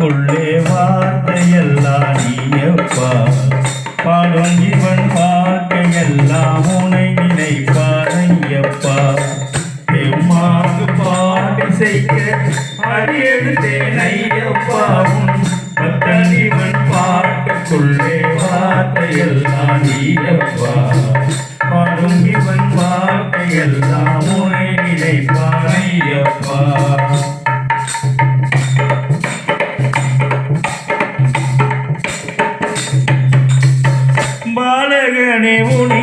எனக்குள்ளே வார்த்தையெல்லாம் நீயப்பா. பாடும் இவன் வாழ்க்கையெல்லாம் உனை நினைப்பாரையப்பா பெம்மாக்கு பாடி செய்ய அடியெடுத்தேன் ஐயப்பா. உன் பத்தன் இவன் பாட்டுக்குள்ளே வார்த்தையெல்லாம் நீயப்பா. பாடும் இவன் வாழ்க்கையெல்லாம் உனை நினைப்பாரையப்பா 你。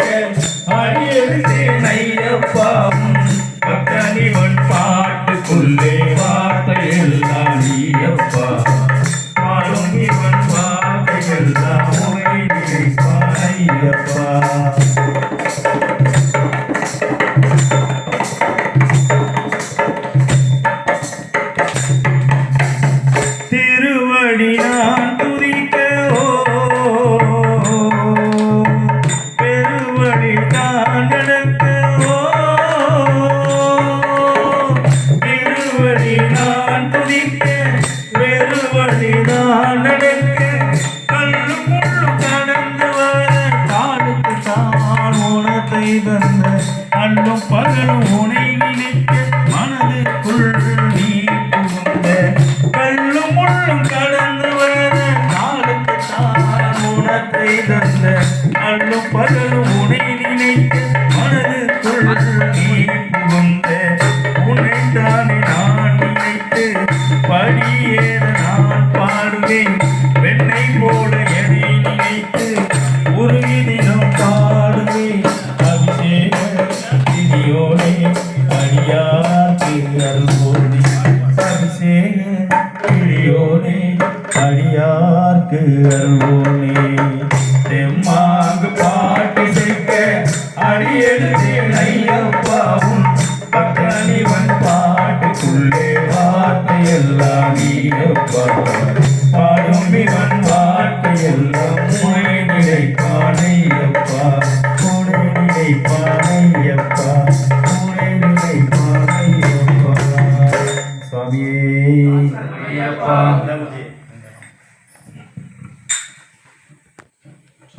Yeah. பாடி வந்த அல்லும் பகலும் உனை நினைக்க மனதுக்குள் நீ புகுந்த கல்லும் முள்ளும் கடந்து வர நாளுக்கு தான் உணத்தை தந்த. அல்லும் பகலும் அடியார்க்கு அருள்வோனே தெம்மாங்கு பாட்டு சேர்க்க அடியெடுத்தேன் ஐயப்பாவும். பக்கணிவன் பாட்டுக்குள்ளே வார்த்தையெல்லாம் நீயப்பா. பாடும் இவன் வார்த்தையெல்லாம் முனைநிலை பானையப்பா முனைநிலை பானையப்பா முனைநிலை சுவாமியே. ஐயப்பா.